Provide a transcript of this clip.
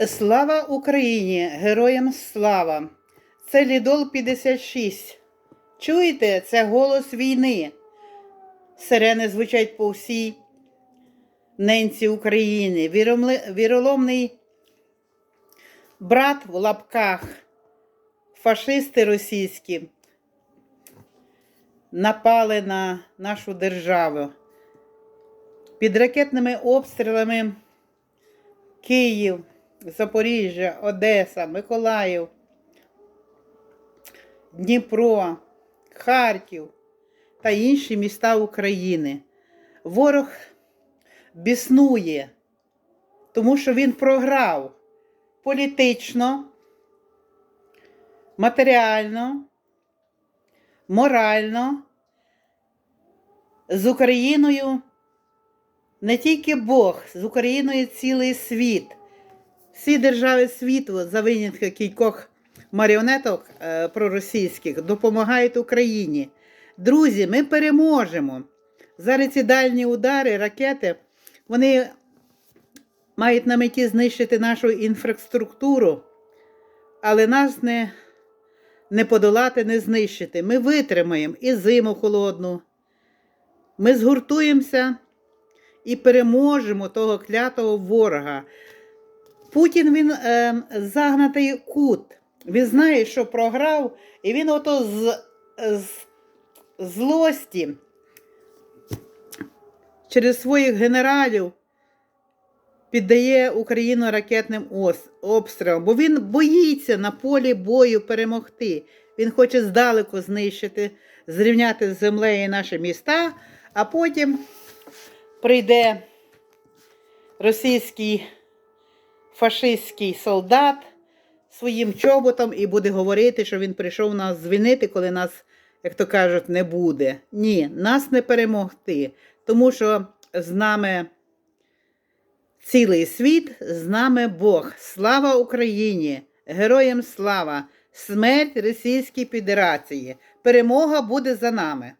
Слава Україні! Героям слава! Це Лідол 56. Чуєте? Це голос війни. Сирени звучать по всій ненці України. Віроломний брат в лапках, фашисти російські напали на нашу державу. Під ракетними обстрілами Київ, Запоріжжя, Одеса, Миколаїв, Дніпро, Харків та інші міста України. Ворог біснує, тому що він програв політично, матеріально, морально з Україною не тільки Бог, з Україною цілий світ. Всі держави світу, за винятком кількох маріонеток е, проросійських, допомагають Україні. Друзі, ми переможемо. Зараз ці дальні удари, ракети, вони мають на меті знищити нашу інфраструктуру, але нас не, не подолати, не знищити. Ми витримаємо і зиму холодну. Ми згуртуємося і переможемо того клятого ворога. Путін він е, загнатий кут. Він знає, що програв, і він ото з, з злості через своїх генералів піддає Україну ракетним обстрілам, бо він боїться на полі бою перемогти. Він хоче здалеку знищити, зрівняти з землею наші міста, а потім прийде російський фашистський солдат своїм чоботом і буде говорити, що він прийшов нас звільнити, коли нас, як то кажуть, не буде. Ні, нас не перемогти, тому що з нами цілий світ, з нами Бог. Слава Україні! Героям слава! Смерть Російській Федерації! Перемога буде за нами!